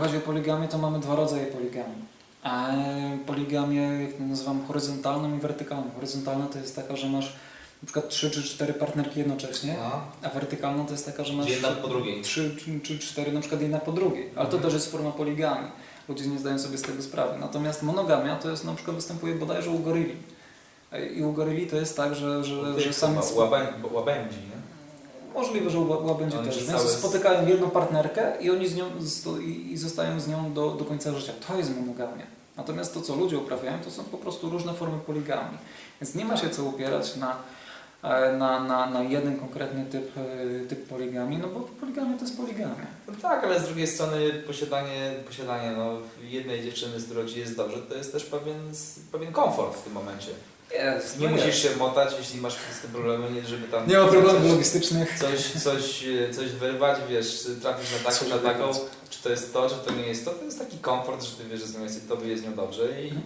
chodzi o poligamię, to mamy dwa rodzaje poligami. A poligamię, jak to nazywam, horyzontalną i wertykalną. Horyzontalna to jest taka, że masz na przykład trzy czy cztery partnerki jednocześnie, No. a wertykalna to jest taka, że masz jedna po drugiej. trzy czy- czy cztery, na przykład jedna po drugiej. Ale to Mhm. też jest forma poligami. Ludzie nie zdają sobie z tego sprawy. Natomiast monogamia to jest na przykład występuje bodajże u goryli. I u goryli to jest tak, że, że, że samiec... Łabę, łabędzi, nie? Możliwe, że u ła- łabędzi Oni też. Więc całe- spotykają jedną partnerkę i oni z nią i zostają z nią do, do końca życia. To jest monogamia. Natomiast to, co ludzie uprawiają, to są po prostu różne formy poligami. Więc nie ma się co upierać na, e, na, na, na jeden konkretny typ, e, typ poligami, no bo poligamia to jest poligamia. Tak, ale z drugiej strony posiadanie, posiadanie no, jednej dziewczyny, z którą ci jest dobrze, to jest też pewien, pewien komfort w tym momencie. Jest, Nie no musisz jest. się motać, jeśli masz z tym problemy, nie, żeby tam... Nie ma problemów coś, logistycznych. coś, coś, coś wyrwać, wiesz, trafisz na taką, Coś na taką, czy to jest to, czy to nie jest to, to jest taki komfort, że ty wiesz, że z nią jest, tobie jest nią dobrze i, Mhm.